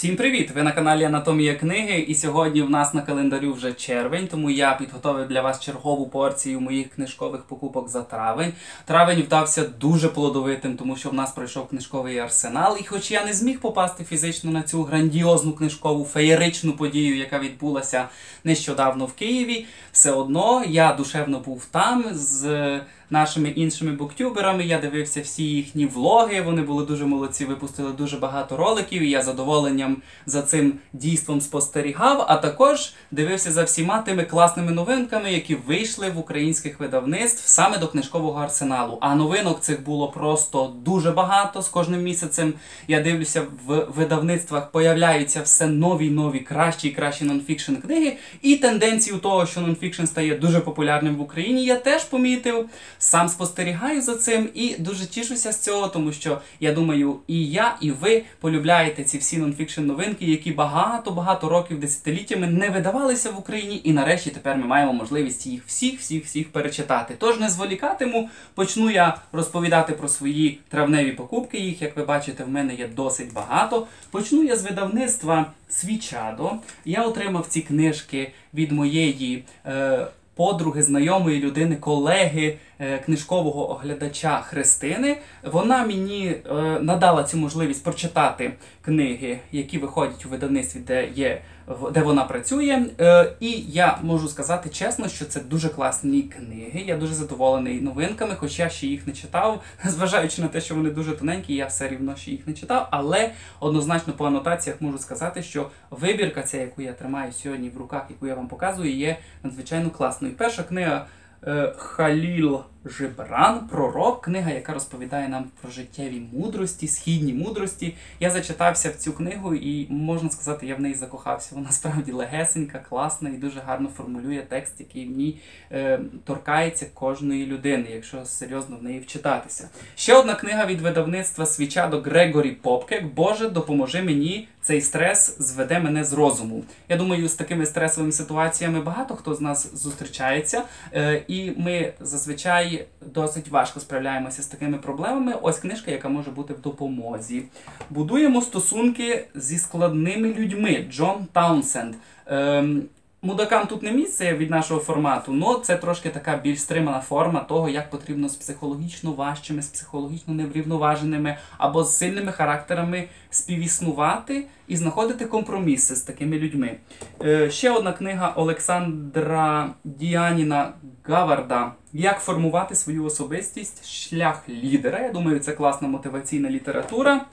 Всім привіт! Ви на каналі Анатомія книги, і сьогодні в нас на календарю вже червень, тому я підготовив для вас чергову порцію моїх книжкових покупок за травень. Травень вдався дуже плодовитим, тому що в нас пройшов книжковий арсенал. І хоч я не зміг попасти фізично на цю грандіозну книжкову феєричну подію, яка відбулася нещодавно в Києві, все одно я душевно був там з нашими іншими буктюберами. Я дивився всі їхні влоги. Вони були дуже молодці, випустили дуже багато роликів. і Я задоволенням за цим дійством спостерігав. А також дивився за всіма тими класними новинками, які вийшли в українських видавництв саме до книжкового арсеналу. А новинок цих було просто дуже багато. З кожним місяцем я дивлюся в видавництвах. Появляються все нові, нові, кращі і кращі нонфікшн книги. І тенденцію того, що нонфікшн стає дуже популярним в Україні, я теж помітив. Сам спостерігаю за цим і дуже тішуся з цього, тому що я думаю, і я, і ви полюбляєте ці всі нонфікшн новинки, які багато-багато років, десятиліттями не видавалися в Україні, і нарешті тепер ми маємо можливість їх всіх-всіх-всіх перечитати. Тож не зволікатиму, почну я розповідати про свої травневі покупки. Їх, як ви бачите, в мене є досить багато. Почну я з видавництва Свічадо. Я отримав ці книжки від моєї. Е, Подруги, знайомої людини, колеги, книжкового оглядача Христини. Вона мені е, надала цю можливість прочитати книги, які виходять у видавництві, де є де вона працює. Е, і я можу сказати чесно, що це дуже класні книги. Я дуже задоволений новинками, хоча ще їх не читав. Зважаючи на те, що вони дуже тоненькі, я все рівно ще їх не читав. Але однозначно по анотаціях можу сказати, що вибірка, ця, яку я тримаю сьогодні в руках, яку я вам показую, є надзвичайно класною. Перша книга е, Халіл. Жебран, пророк, книга, яка розповідає нам про життєві мудрості, східні мудрості. Я зачитався в цю книгу, і можна сказати, я в неї закохався. Вона справді легесенька, класна і дуже гарно формулює текст, який в ній е, торкається кожної людини, якщо серйозно в неї вчитатися. Ще одна книга від видавництва свіча до Грегорі Попкек. Боже, допоможи мені. Цей стрес зведе мене з розуму. Я думаю, з такими стресовими ситуаціями багато хто з нас зустрічається, е, і ми зазвичай досить важко справляємося з такими проблемами. Ось книжка, яка може бути в допомозі. Будуємо стосунки зі складними людьми. Джон Таунсенд. Мудакам тут не місце від нашого формату, але це трошки така більш стримана форма того, як потрібно з психологічно важчими, з психологічно неврівноваженими або з сильними характерами співіснувати і знаходити компроміси з такими людьми. Е, ще одна книга Олександра Діаніна Гаварда Як формувати свою особистість, шлях лідера. Я думаю, це класна мотиваційна література.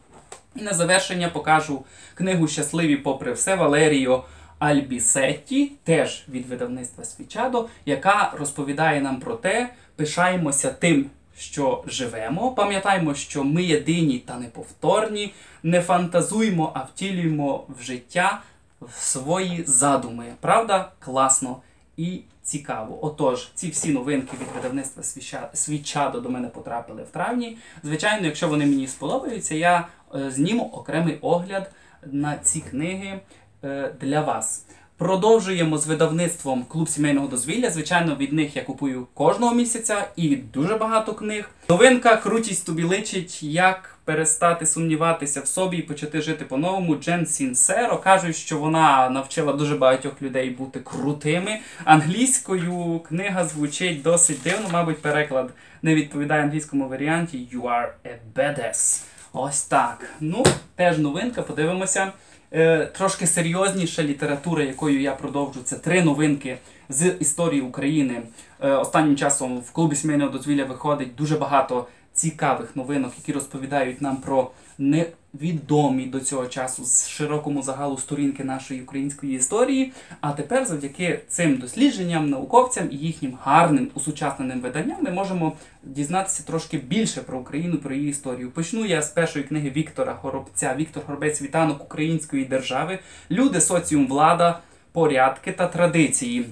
І на завершення покажу книгу Щасливі попри все Валеріо. Альбісетті, теж від видавництва Свічадо, яка розповідає нам про те, пишаємося тим, що живемо. Пам'ятаємо, що ми єдині та неповторні, не фантазуємо, а втілюємо в життя свої задуми. Правда, класно і цікаво. Отож, ці всі новинки від видавництва Свічадо до мене потрапили в травні. Звичайно, якщо вони мені сподобаються, я е, зніму окремий огляд на ці книги. Е, для вас. Продовжуємо з видавництвом клуб сімейного дозвілля. Звичайно, від них я купую кожного місяця і дуже багато книг. Новинка крутість тобі личить, як перестати сумніватися в собі і почати жити по-новому. Джен Сінсеро кажуть, що вона навчила дуже багатьох людей бути крутими. Англійською книга звучить досить дивно, мабуть, переклад не відповідає англійському варіанті You are a badass. Ось так. Ну, теж новинка, подивимося. Е, трошки серйозніша література, якою я продовжу, це три новинки з історії України. Е, останнім часом в клубі сімейного дозвілля виходить дуже багато цікавих новинок, які розповідають нам про невідомі до цього часу з широкому загалу сторінки нашої української історії. А тепер, завдяки цим дослідженням, науковцям і їхнім гарним усучасненим виданням, ми можемо дізнатися трошки більше про Україну, про її історію. Почну я з першої книги Віктора Горобця, Віктор Горобець Вітанок Української держави, люди, соціум, влада, порядки та традиції.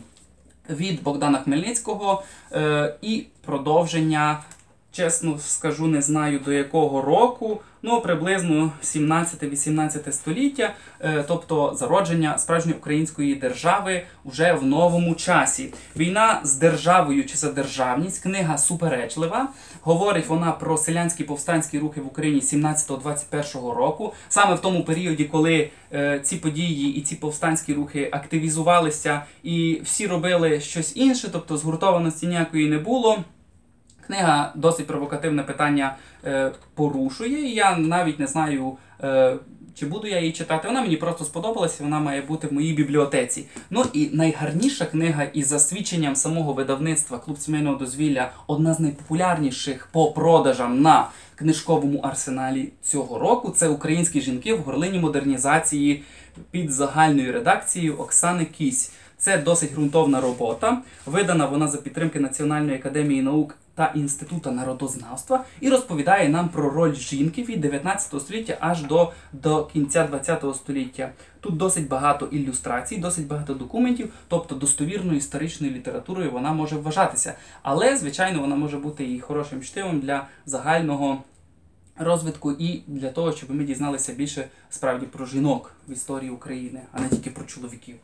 Від Богдана Хмельницького е, і продовження чесно скажу, не знаю до якого року, ну приблизно 17-18 століття, е, тобто зародження справжньої української держави вже в новому часі. Війна з державою чи за державність, книга суперечлива. Говорить вона про селянські повстанські рухи в Україні 17-21 року, саме в тому періоді, коли е, ці події і ці повстанські рухи активізувалися, і всі робили щось інше, тобто згуртованості ніякої не було. Книга досить провокативне питання е, порушує. і Я навіть не знаю, е, чи буду я її читати. Вона мені просто сподобалася, вона має бути в моїй бібліотеці. Ну і найгарніша книга із засвідченням самого видавництва Клуб сімейного дозвілля одна з найпопулярніших по продажам на книжковому арсеналі цього року. Це українські жінки в горлині модернізації під загальною редакцією Оксани Кісь. Це досить ґрунтовна робота. Видана вона за підтримки Національної академії наук та Інституту народознавства і розповідає нам про роль жінки від 19 століття аж до, до кінця 20 століття. Тут досить багато ілюстрацій, досить багато документів, тобто достовірною історичною літературою вона може вважатися. Але, звичайно, вона може бути і хорошим чтивом для загального. Розвитку і для того, щоб ми дізналися більше справді про жінок в історії України, а не тільки про чоловіків.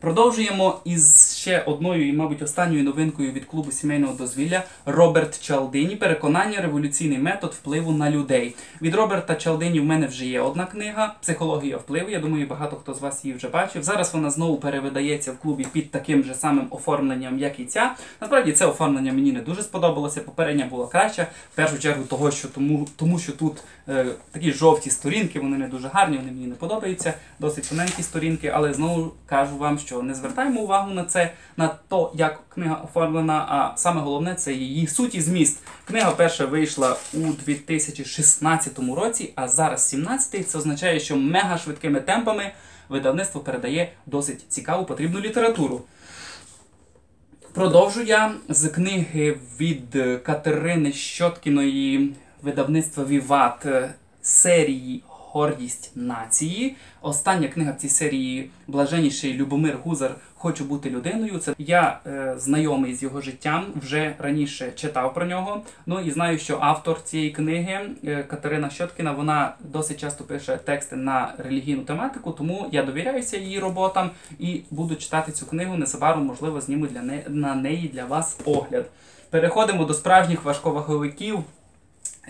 Продовжуємо із ще одною і, мабуть, останньою новинкою від клубу сімейного дозвілля Роберт Чалдині. Переконання, революційний метод впливу на людей. Від Роберта Чалдині в мене вже є одна книга Психологія впливу. Я думаю, багато хто з вас її вже бачив. Зараз вона знову перевидається в клубі під таким же самим оформленням, як і ця. Насправді це оформлення мені не дуже сподобалося. Попередня була краща. В першу чергу того, що тому, тому що тут е, такі жовті сторінки, вони не дуже гарні, вони мені не подобаються. Досить тоненькі сторінки, але знову кажу вам, що не звертаємо увагу на це, на то, як книга оформлена. А саме головне це її суть і зміст. Книга перша вийшла у 2016 році, а зараз 17-й. Це означає, що мега швидкими темпами видавництво передає досить цікаву потрібну літературу. Продовжу я з книги від Катерини Щоткіної видавництва Віват серії Гордість нації. Остання книга в цій серії Блаженніший Любомир Гузар Хочу бути людиною. Це я е, знайомий з його життям, вже раніше читав про нього. Ну і знаю, що автор цієї книги е, Катерина Щоткіна вона досить часто пише тексти на релігійну тематику, тому я довіряюся її роботам і буду читати цю книгу. Незабаром, можливо, зніму для не... на неї для вас огляд. Переходимо до справжніх важковаговиків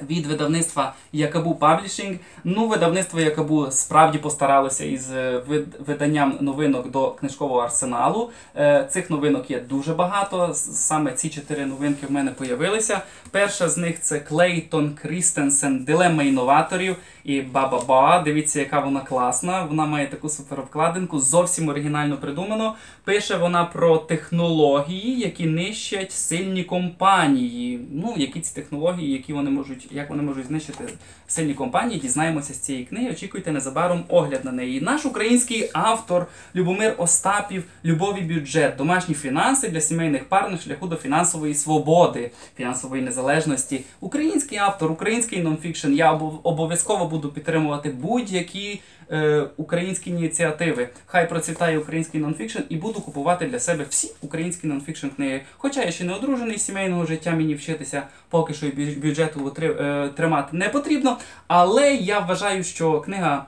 від видавництва Якабу Паблішинг. Ну, видавництво Якабу справді постаралося із е, виданням новинок до книжкового арсеналу. Е, цих новинок є дуже багато. Саме ці чотири новинки в мене появилися. Перша з них це Клейтон Крістенсен Дилема інноваторів і Баба-Ба. Дивіться, яка вона класна. Вона має таку суперобкладинку, зовсім оригінально придумано. Пише вона про технології, які нищать сильні компанії. Ну, які ці технології, які вони можуть, як вони можуть знищити сильні компанії, дізнаємося з цієї книги. Очікуйте незабаром огляд на неї. Наш український автор Любомир Остапів, любові бюджет, домашні фінанси для сімейних пар на шляху до фінансової свободи, фінансової незалежності. Український автор, український нонфікшн. Я обов'язково буду підтримувати будь-які е, українські ініціативи. Хай процвітає український нонфікшн і буду купувати для себе всі українські нонфікшн книги. Хоча я ще не одружений сімейного життя, мені вчитися поки що бюджету е, тримати не потрібно. Але я вважаю, що книга.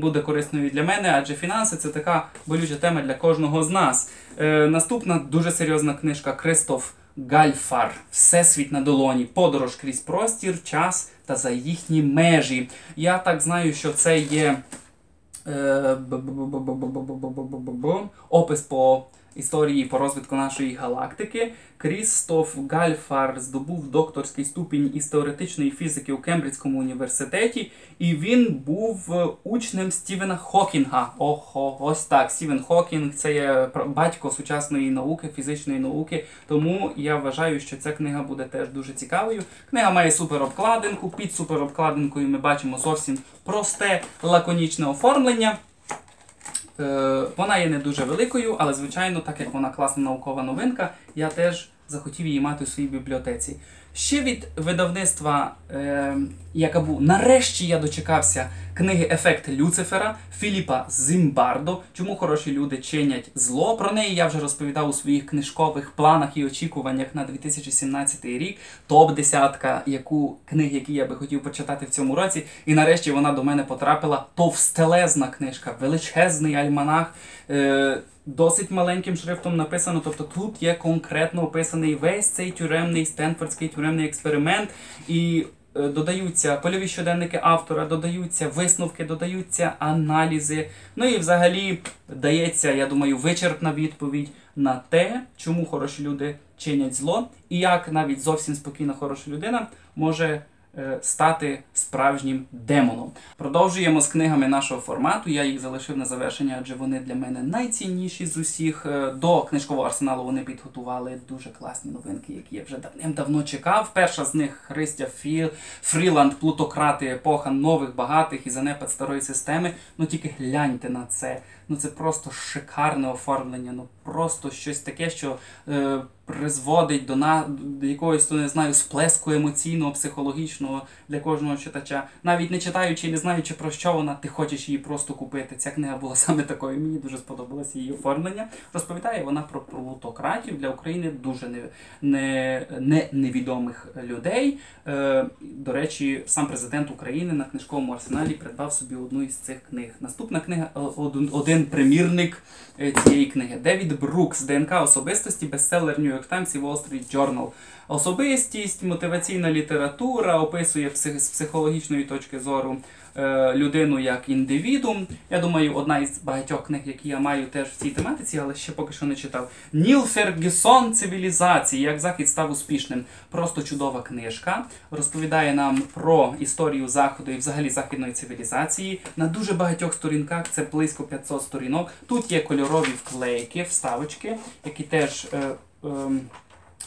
Буде корисною для мене, адже фінанси це така болюча тема для кожного з нас. Е, Наступна дуже серйозна книжка Кристоф Гальфар, Всесвіт на долоні, подорож крізь простір, час та за їхні межі. Я так знаю, що це є е, опис по історії по розвитку нашої галактики. Крістоф Гальфар здобув докторський ступінь із теоретичної фізики у Кембриджському університеті, і він був учнем Стівена Хокінга. Охо, ось так. Стівен Хокінг це є батько сучасної науки, фізичної науки. Тому я вважаю, що ця книга буде теж дуже цікавою. Книга має суперобкладинку. Під суперобкладинкою ми бачимо зовсім просте лаконічне оформлення. Е, вона є не дуже великою, але, звичайно, так як вона класна наукова новинка, я теж захотів її мати у своїй бібліотеці. Ще від видавництва е, Якабу, нарешті я дочекався книги Ефект Люцифера Філіпа Зимбардо. Чому хороші люди чинять зло? Про неї я вже розповідав у своїх книжкових планах і очікуваннях на 2017 рік. Топ десятка, яку книг, які я би хотів почитати в цьому році. І нарешті вона до мене потрапила. Товстелезна книжка, величезний альманах. Е, Досить маленьким шрифтом написано, тобто тут є конкретно описаний весь цей тюремний стенфордський тюремний експеримент, і е, додаються польові щоденники автора, додаються висновки, додаються аналізи. Ну і взагалі дається, я думаю, вичерпна відповідь на те, чому хороші люди чинять зло, і як навіть зовсім спокійна хороша людина може стати справжнім демоном. Продовжуємо з книгами нашого формату. Я їх залишив на завершення, адже вони для мене найцінніші з усіх. Е, До книжкового арсеналу вони підготували дуже класні новинки, які я вже давним-давно чекав. Перша з них Христя Фрі... Фріланд, плутократи, епоха нових, багатих і занепад старої системи. Ну тільки гляньте на це. Ну це просто шикарне оформлення. Ну просто щось таке, що е, призводить до на до якогось, то не знаю, сплеску емоційного, психологічного для кожного читача. Навіть не читаючи і не знаючи про що вона, ти хочеш її просто купити. Ця книга була саме такою. Мені дуже сподобалося її оформлення. Розповідає вона про плутократів для України дуже не, не, не невідомих людей. Е, до речі, сам президент України на книжковому арсеналі придбав собі одну із цих книг. Наступна книга один, один примірник е, цієї книги. Девід Брукс, ДНК особистості, бестселер New Times і Wall Street Journal. Особистість, мотиваційна література описує з психологічної точки зору е, людину як індивідум. Я думаю, одна із багатьох книг, які я маю теж в цій тематиці, але ще поки що не читав. Ніл Фергюсон Цивілізації. Як захід став успішним. Просто чудова книжка. Розповідає нам про історію заходу і взагалі західної цивілізації. На дуже багатьох сторінках це близько 500 сторінок. Тут є кольорові вклейки, вставочки, які теж. Е, ем,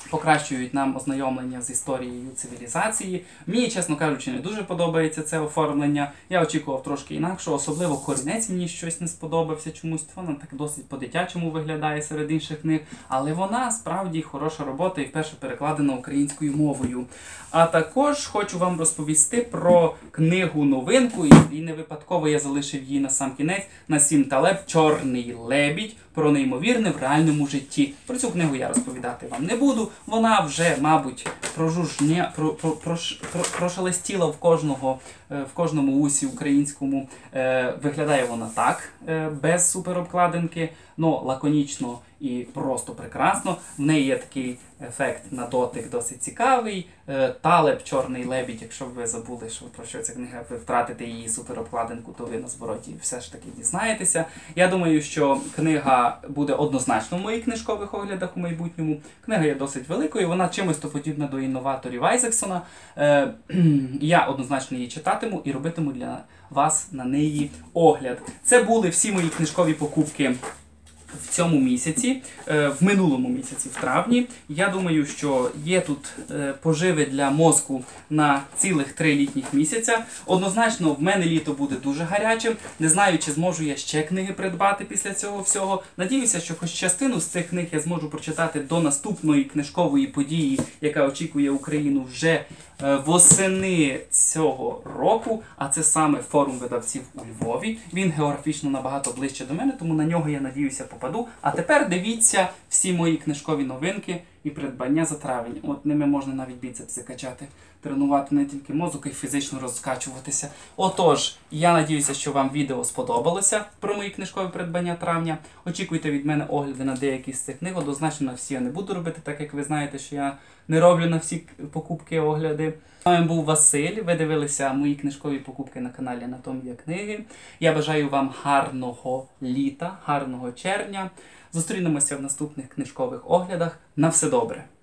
Покращують нам ознайомлення з історією цивілізації. Мені, чесно кажучи, не дуже подобається це оформлення. Я очікував трошки інакше, особливо корінець мені щось не сподобався чомусь. Вона так досить по-дитячому виглядає серед інших книг, але вона справді хороша робота і вперше перекладена українською мовою. А також хочу вам розповісти про книгу новинку, і, не випадково я залишив її на сам кінець на сім талеб Чорний лебідь про неймовірне в реальному житті. Про цю книгу я розповідати вам не буду. Вона вже, мабуть, прожужня, про, про, про, про, прошелестіла в кожного е, в кожному усі українському. Е, Виглядає вона так, е, без суперобкладинки, но лаконічно і просто прекрасно. В неї є такий ефект на дотик досить цікавий. Е, Талеб, чорний лебідь, якщо ви забули, що про що ця книга, ви втратите її суперобкладинку, то ви на звороті все ж таки дізнаєтеся. Я думаю, що книга буде однозначно в моїх книжкових оглядах у майбутньому. Книга є досить великою, вона чимось подібна до інноваторів Айзексона. Е, Я однозначно її читатиму і робитиму для вас на неї огляд. Це були всі мої книжкові покупки. В цьому місяці, е, в минулому місяці, в травні, я думаю, що є тут е, поживи для мозку на цілих три літніх місяця. Однозначно, в мене літо буде дуже гарячим. Не знаю, чи зможу я ще книги придбати після цього всього. Надіюся, що хоч частину з цих книг я зможу прочитати до наступної книжкової події, яка очікує Україну вже восени цього року. А це саме форум видавців у Львові. Він географічно набагато ближче до мене, тому на нього я надіюся попаду. А тепер дивіться всі мої книжкові новинки і придбання за травень. От ними можна навіть біцепси качати, тренувати не тільки мозок, а й фізично розкачуватися. Отож, я надіюся, що вам відео сподобалося про мої книжкові придбання травня. Очікуйте від мене огляди на деякі з цих книг. Однозначно на всі я не буду робити, так як ви знаєте, що я не роблю на всі покупки огляди. З вами був Василь. Ви дивилися мої книжкові покупки на каналі Анатомія книги. Я бажаю вам гарного літа, гарного червня. Зустрінемося в наступних книжкових оглядах. На все добре!